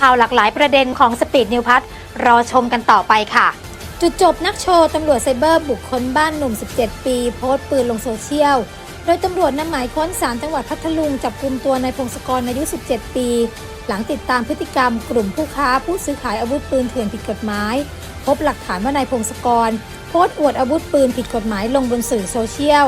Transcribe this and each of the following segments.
ข่าวหลากหลายประเด็นของสปีดนิวพัทรอชมกันต่อไปค่ะ จุดจบนักโชว์ตำรวจไซเบอร์บุกค้นบ้านหนุ่ม 17 ปี โพสต์ปืนลงโซเชียล โดยตำรวจนำหมายค้นศาลจังหวัดพัทลุง จับกลุ่มตัวนายพงศกรอายุ 17 ปี หลังติดตามพฤติกรรมกลุ่มผู้ค้าผู้ซื้อขายอาวุธปืนเถื่อนผิดกฎหมาย พบหลักฐานว่านายพงศกร โพสต์อวดอาวุธปืนผิดกฎหมายลงบนสื่อโซเชียล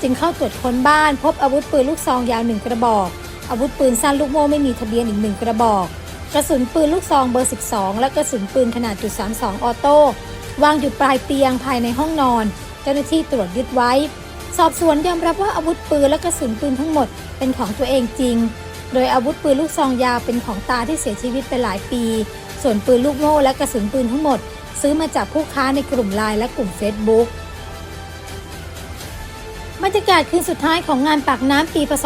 จึงเข้าตรวจค้นบ้าน พบอาวุธปืนลูกซองยาวหนึ่งกระบอกอาวุธปืนสั้นลูกโม่ไม่มีทะเบียนอีกหนึ่งกระบอก กระสุนปืนลูกซองเบอร์ 12 และกระสุนปืนขนาดจุด32 ออโต้วางอยู่ปลายเตียงภายในห้องนอน เจ้าหน้าที่ตรวจยึดไว้ สอบสวนยอมรับว่าอาวุธปืนและกระสุนปืนทั้งหมดเป็นของตัวเองจริง โดยอาวุธปืนลูกซองยาวเป็นของตาที่เสียชีวิตไปหลายปี ส่วนปืนลูกโม่และกระสุนปืนทั้งหมด ซื้อมาจากผู้ค้าในกลุ่มไลน์และกลุ่ม Facebook บรรยากาศคืนสุดท้ายของงานปากน้ำปีพศ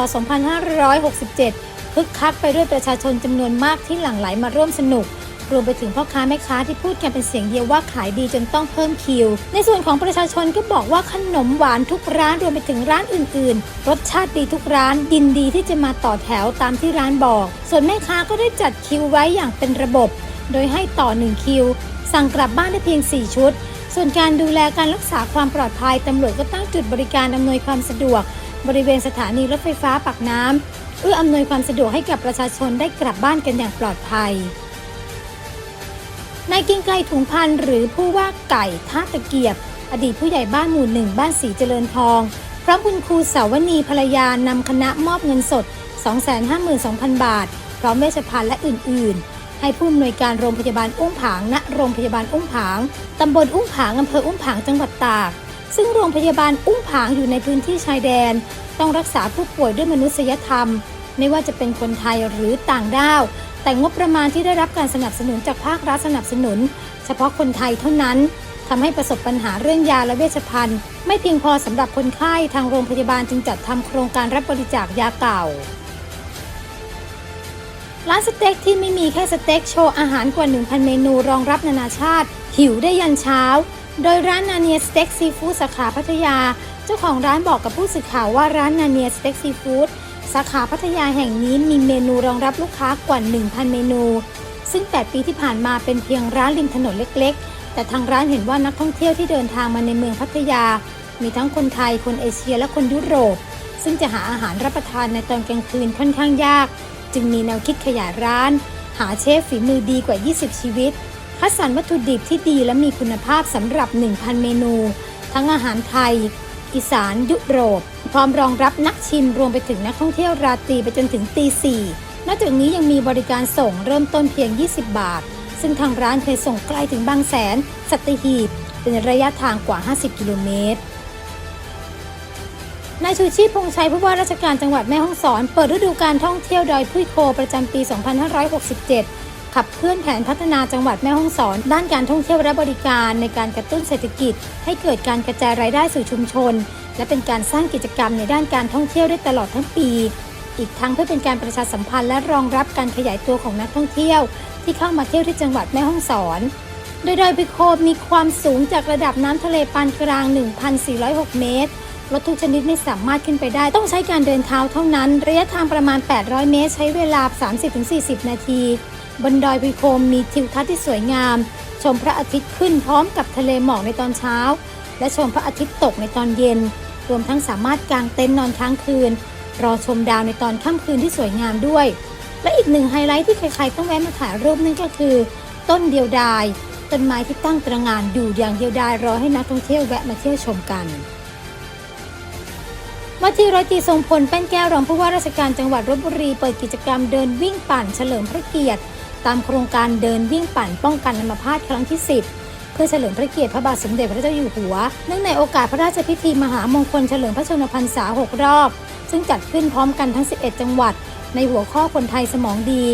2567 คึกคักไปด้วยประชาชนจำนวนมากที่หลั่งไหลมาร่วมสนุก รวมไปถึงพ่อค้าแม่ค้าที่พูดกันเป็นเสียงเดียวว่าขายดีจนต้องเพิ่มคิว ในส่วนของประชาชนก็บอกว่าขนมหวานทุกร้านรวมไปถึงร้านอื่น ๆ รสชาติดีทุกร้านยินดีที่จะมาต่อแถวตามที่ร้านบอก ส่วนแม่ค้าก็ได้จัดคิวไว้อย่างเป็นระบบ โดยให้ต่อ 1 คิว สั่งกลับบ้านได้เพียง 4 ชุด ส่วนการดูแลการรักษาความปลอดภัยตำรวจก็ตั้งจุดบริการอำนวยความสะดวก บริเวณสถานีรถไฟฟ้าปากน้ำ เอื้ออำนวยความสะดวกให้กับประชาชนได้กลับบ้านกันอย่างปลอดภัยนายกิงไกรถุงพันหรือผู้ว่าไก่ท่าตะเกียบ อดีตผู้ใหญ่บ้านหมู่หนึ่งบ้านสีเจริญทองพร้อมคุณครูสาวนีภรรยานำคณะมอบเงินสด 252,000 บาท พร้อมเวชภัณฑ์และอื่น ๆ ให้ผู้อำนวยการโรงพยาบาลอุ้มผางณโรงพยาบาลอุ้มผางตำบลอุ้มผางอำเภออุ้มผางจังหวัดตาก ซึ่งโรงพยาบาลอุ้มผางอยู่ในพื้นที่ชายแดน ต้องรักษาผู้ป่วยด้วยมนุษยธรรม ไม่ว่าจะเป็นคนไทยหรือต่างด้าว แต่งบประมาณที่ได้รับการสนับสนุนจากภาครัฐสนับสนุน เฉพาะคนไทยเท่านั้นทำให้ประสบปัญหาเรื่องยาและเวชภัณฑ์ ไม่เพียงพอสำหรับคนไข้ทางโรงพยาบาลจึงจัดทำโครงการรับบริจาคยาเก่า ร้านสเต็กที่ไม่มีแค่สเต็กโชว์อาหารกว่า 1,000 เมนูรองรับนานาชาติ หิวได้ยันเช้า โดยร้านนาเนียสเต็กซีฟู้ดสาขาพัทยา เจ้าของร้านบอกกับผู้สื่อข่าวว่าร้านนาเนียสเต็กซีฟู้ดสาขาพัทยาแห่งนี้มีเมนูรองรับลูกค้ากว่า 1,000 เมนู ซึ่ง 8 ปีที่ผ่านมาเป็นเพียงร้านริมถนนเล็ก ๆ แต่ทางร้านเห็นว่านักท่องเที่ยวที่เดินทางมาในเมืองพัทยา มีทั้งคนไทย คนเอเชีย และคนยุโรป ซึ่งจะหาอาหารรับประทานในตอนกลางคืนค่อนข้างยาก จึงมีแนวคิดขยายร้าน หาเชฟฝีมือดีกว่า 20 ชีวิต คัดสรรวัตถุดิบที่ดีและมีคุณภาพสำหรับ 1,000 เมนู ทั้งอาหารไทย อีสานยุโรป พร้อมรองรับนักชิมรวมไปถึงนักท่องเที่ยวราตรีไปจนถึงตีสี่นอกจากนี้ยังมีบริการส่งเริ่มต้นเพียง 20 บาท ซึ่งทางร้านเคยส่งไกลถึงบางแสน สัตหีบ เป็นระยะทางกว่า 50 กิโลเมตรนายชูชีพพงษ์ชัยผู้ว่าราชการจังหวัดแม่ฮ่องสอน เปิดฤดูการท่องเที่ยวดอยพุ้ยโคประจำปี 2567 ขับเคลื่อนแผนพัฒนาจังหวัดแม่ฮ่องสอน ด้านการท่องเที่ยวและบริการในการกระตุ้นเศรษฐกิจ ให้เกิดการกระจายรายได้สู่ชุมชน และเป็นการสร้างกิจกรรมในด้านการท่องเที่ยวได้ตลอดทั้งปี อีกทั้งเพื่อเป็นการประชาสัมพันธ์และรองรับการขยายตัวของนักท่องเที่ยว ที่เข้ามาเที่ยวที่จังหวัดแม่ฮ่องสอนโดยดอยพุ้ยโคมีความสูงจากระดับน้ำทะเลปานกลาง 1,406 เมตร รถทุกชนิดไม่สามารถขึ้นไปได้ ต้องใช้การเดินเท้าเท่านั้น ระยะทางประมาณ 800 เมตร ใช้เวลา 30-40 นาที บนดอยพุยโคมมีทิวทัศน์ที่สวยงาม ชมพระอาทิตย์ขึ้นพร้อมกับทะเลหมอกในตอนเช้า และชมพระอาทิตย์ตกในตอนเย็น รวมทั้งสามารถกางเต็นท์นอนค้างคืน รอชมดาวในตอนค่ำคืนที่สวยงามด้วย และอีกหนึ่งไฮไลท์ที่ใครๆต้องแวะมาถ่ายรูปนั่นก็คือ ต้นเดียวดายต้นไม้ที่ตั้งตระงานอยู่อย่างเดียวดายรอให้นักท่องเที่ยวแวะมาเที่ยวชมกัน ว่าที่ร้อยตีทรงพลแป้นแก้วรองผู้ว่าราชการจังหวัดลบบุรีเปิดกิจกรรมเดินวิ่งปั่นเฉลิมพระเกียรติ ตามโครงการเดินวิ่งปั่นป้องกันอัมพาตครั้งที่ 10 เพื่อเฉลิมพระเกียรติพระบาทสมเด็จพระเจ้าอยู่หัว เนื่องในโอกาสพระราชพิธีมหามงคลเฉลิมพระชนมพรรษา 6 รอบ ซึ่งจัดขึ้นพร้อมกันทั้ง 11 จังหวัด ในหัวข้อคนไทยสมองดี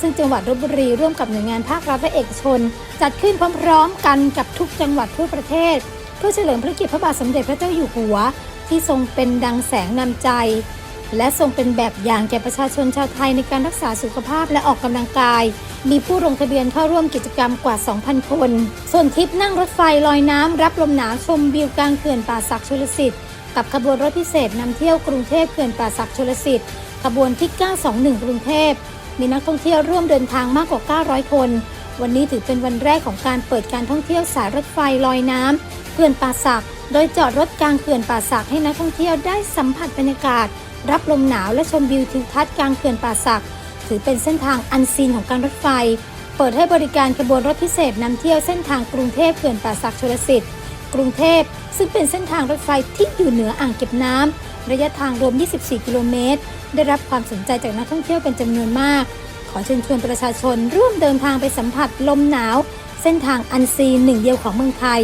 ซึ่งจังหวัดลบบุรีร่วมกับหน่วยงานภาครัฐและเอกชน จัดขึ้นพร้อม ๆ กันกับทุกจังหวัดทั่วประเทศ เพื่อเฉลิมพระเกียรติพระบาทสมเด็จพระเจ้าอยู่หัว ที่ทรงเป็นดังแสงนำใจ และทรงเป็นแบบอย่างแก่ประชาชนชาวไทยในการรักษาสุขภาพและออกกำลังกาย มีผู้ลงทะเบียนเข้าร่วมกิจกรรมกว่า 2,000 คน ส่วนทริปนั่งรถไฟลอยน้ำรับลมหนาวชมวิวกลางเขื่อนป่าศักดิ์ชลสิทธิ์กับขบวนรถพิเศษนำเที่ยวกรุงเทพเขื่อนป่าศักดิ์ชลสิทธิ์ขบวนที่ 921 กรุงเทพมีนักท่องเที่ยวร่วมเดินทางมากกว่า 900 คน วันนี้ถือเป็นวันแรกของการเปิดการท่องเที่ยวสายรถไฟลอยน้ำเขื่อนป่าสัก โดยจอดรถกลางเขื่อนป่าสักให้นักท่องเที่ยวได้สัมผัสบรรยากาศ รับลมหนาวและชมวิวทิวทัศน์กลางเขื่อนป่าสัก ถือเป็นเส้นทางอันซีนของการรถไฟ เปิดให้บริการขบวนรถพิเศษนำเที่ยวเส้นทางกรุงเทพเขื่อนป่าสักชลสิทธิ์กรุงเทพซึ่งเป็นเส้นทางรถไฟที่อยู่เหนืออ่างเก็บน้ำระยะทางรวม 24 กิโลเมตร ได้รับความสนใจจากนักท่องเที่ยวเป็นจำนวนมาก ขอเชิญชวนประชาชนร่วมเดินทางไปสัมผัสลมหนาว เส้นทางอันซีนหนึ่งเดียวของเมืองไทย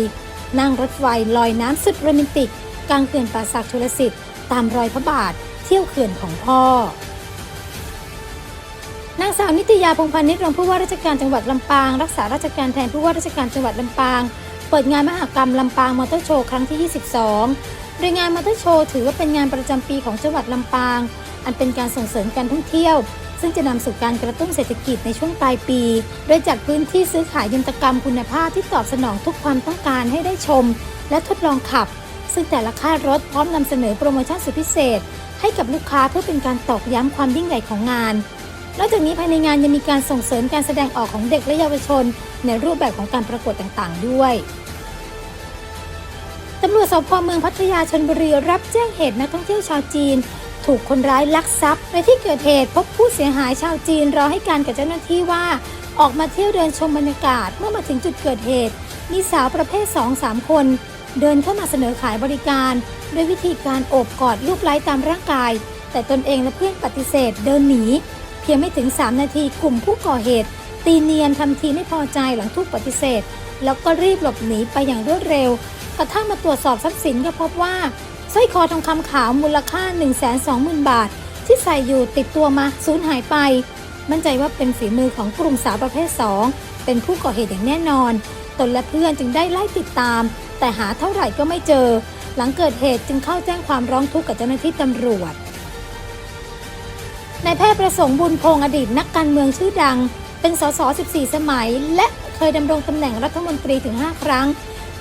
นั่งรถไฟลอยน้ำสุดโรแมนติก กลางเขื่อนป่าสักชลสิทธิ์ตามรอยพระบาทเที่ยวเขื่อนของพ่อ นางสาวนิตยาพงพานิชย์รองผู้ว่าราชการจังหวัดลำปาง รักษาราชการแทนผู้ว่าราชการจังหวัดลำปาง เปิดงานมหกรรมลำปางมอเตอร์โชว์ครั้งที่ 22 โดยงานมอเตอร์โชว์ถือว่าเป็นงานประจำปีของจังหวัดลำปาง อันเป็นการส่งเสริมการท่องเที่ยว ซึ่งจะนำสู่การกระตุ้นเศรษฐกิจในช่วงปลายปี โดยจัดพื้นที่ซื้อขายยนตกรรมคุณภาพที่ตอบสนองทุกความต้องการให้ได้ชม และทดลองขับ ซึ่งแต่ละค่ายรถพร้อมนำเสนอโปรโมชั่นสุดพิเศษ ให้กับลูกค้าเพื่อเป็นการตอกย้ำความยิ่งใหญ่ของงานนอกจากนี้ภายในงานยังมีการส่งเสริมการแสดงออกของเด็กและเยาวชน ในรูปแบบของการประกวดต่างๆ ด้วยตำรวจสพเมืองพัทยาชนบุรีรับแจ้งเหตุนักท่องเที่ยวชาวจีน ถูกคนร้ายลักทรัพย์ ในที่เกิดเหตุพบผู้เสียหายชาวจีนรอให้การกับเจ้าหน้าที่ว่า ออกมาเที่ยวเดินชมบรรยากาศเมื่อมาถึงจุดเกิดเหตุ มีสาวประเภท 2-3 คน เดินเข้ามาเสนอขายบริการด้วยวิธีการโอบกอดลูกไล้ตามร่างกาย แต่ตนเองและเพื่อนปฏิเสธเดินหนี เพียงไม่ถึง 3 นาทีกลุ่มผู้ก่อเหตุ ตีเนียนทำทีไม่พอใจหลังถูกปฏิเสธ แล้วก็รีบหลบหนีไปอย่างรวดเร็วกระทั่งมาตรวจสอบทรัพย์สินก็พบว่า สร้อยคอทองคำขาวมูลค่า 120,000 บาท ที่ใส่อยู่ติดตัวมาสูญหายไป มั่นใจว่าเป็นฝีมือของกลุ่มสาวประเภท 2 เป็นผู้ก่อเหตุอย่างแน่นอน ตนและเพื่อนจึงได้ไล่ติดตาม แต่หาเท่าไหร่ก็ไม่เจอ หลังเกิดเหตุจึงเข้าแจ้งความร้องทุกข์กับเจ้าหน้าที่ตำรวจนายแพทย์ประสงค์บุญพงศ์อดีตนักการเมืองชื่อดัง เป็นสส 14 สมัย และเคยดำรงตำแหน่งรัฐมนตรีถึง 5 ครั้ง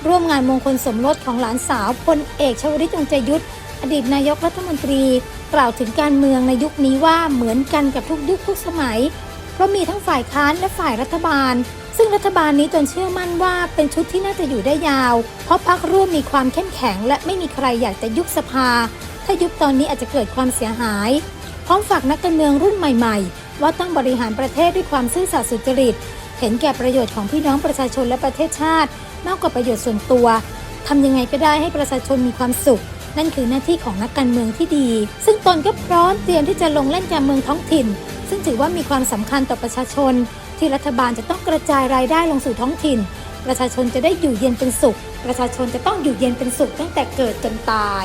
ร่วมงานมงคลสมรสของหลานสาวพลเอกชวริตยงใจยุทธอดีตนายกรัฐมนตรี กล่าวถึงการเมืองในยุคนี้ว่าเหมือนกันกับทุกยุคทุกสมัย เพราะมีทั้งฝ่ายค้านและฝ่ายรัฐบาล ซึ่งรัฐบาลนี้ตนเชื่อมั่นว่าเป็นชุดที่น่าจะอยู่ได้ยาว เพราะพักร่วมมีความเข้มแข็ง และไม่มีใครอยากจะยุบสภา ถ้ายุบตอนนี้อาจจะเกิดความเสียหาย พร้อมฝากนักการเมืองรุ่นใหม่ ๆ ว่าต้องบริหารประเทศด้วยความซื่อสัตย์สุจริต เห็นแก่ประโยชน์ของพี่น้องประชาชนและประเทศชาติ มากกว่าประโยชน์ส่วนตัวทำยังไงก็ได้ให้ประชาชนมีความสุข นั่นคือหน้าที่ของนักการเมืองที่ดี ซึ่งตนก็พร้อมเตรียมที่จะลงเล่นการเมืองท้องถิ่น ซึ่งถือว่ามีความสำคัญต่อประชาชน ที่รัฐบาลจะต้องกระจายรายได้ลงสู่ท้องถิ่น ประชาชนจะได้อยู่เย็นเป็นสุข ประชาชนจะต้องอยู่เย็นเป็นสุขตั้งแต่เกิดจนตาย